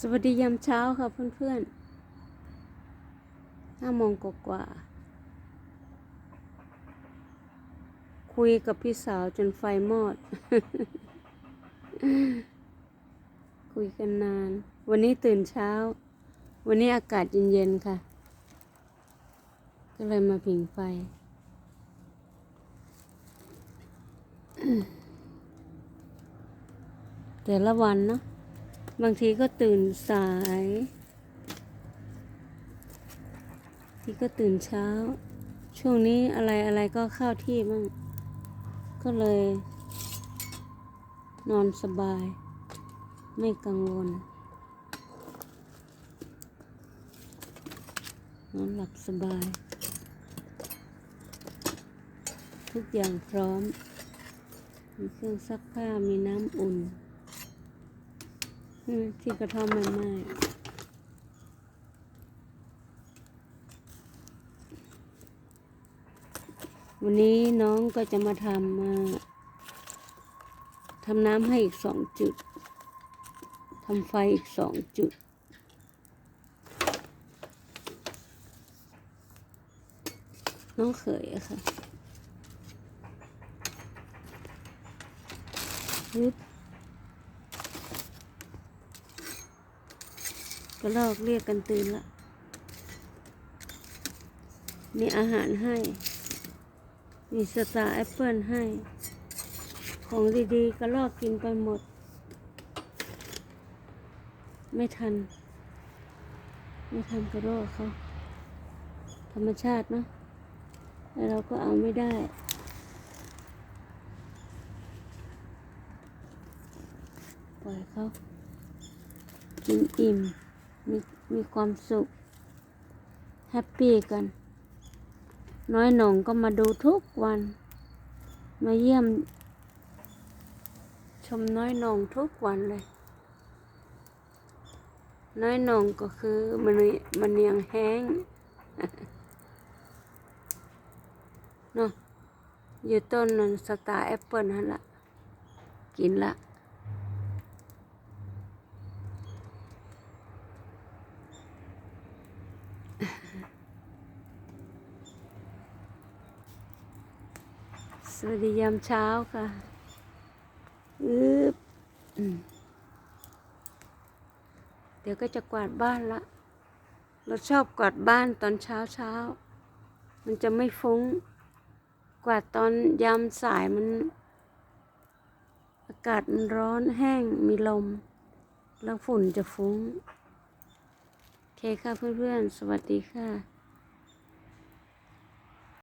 สวัสดียามเช้าค่ะเพื่อนๆห้าโมงกว่า คุยกับพี่สาวจนไฟมอด คุยกันนาน วันนี้ตื่นเช้า วันนี้อากาศเย็นๆค่ะ ก็เลยมาผิงไฟแต่ละวันเนาะ บางทีก็ตื่นสาย ทีก็ตื่นเช้า ช่วงนี้อะไรอะไรก็เข้าที่บ้างก็เลย นอนสบาย ไม่กังวล นอนหลับสบาย ทุกอย่างพร้อม มีเครื่องซักผ้ามีน้ำอุ่น ที่กระท่อมใหม่ๆวันนี้น้องก็จะมาทำมาทำน้ำให้อีกสองจุดทำไฟอีกสองจุด น้องเขยอะค่ะยึด ก็ลอกเรียกกันตื่นละมีอาหารให้ มีสตาร์แอปเปิลให้ ของดีๆก็ลอกกินไปหมด ไม่ทัน ไม่ทันกระโดดเขาธรรมชาติเนาะแล้วเราก็เอาไม่ได้ปล่อยเขากินอิ่ม มีมีความสุข แฮปปี้กัน น้อยหนงก็มาดูทุกวัน มาเยี่ยม ชมน้อยหนงทุกวันเลย น้อยหนงก็คือมันมันยังแห้งเนาะอยู่ต้นนั้นสตาร์แอปเปิลนั่นละกินละ สวัสดียามเช้าค่ะอึบอืมเดี๋ยวก็จะกวาดบ้านละ เราชอบกวาดบ้านตอนเช้าเช้า มันจะไม่ฟุ้ง กวาดตอนยามสายมัน อากาศมันร้อนแห้งมีลม แล้วฝุ่นจะฟุ้ง ค่ะเพื่อนๆ สวัสดีค่ะ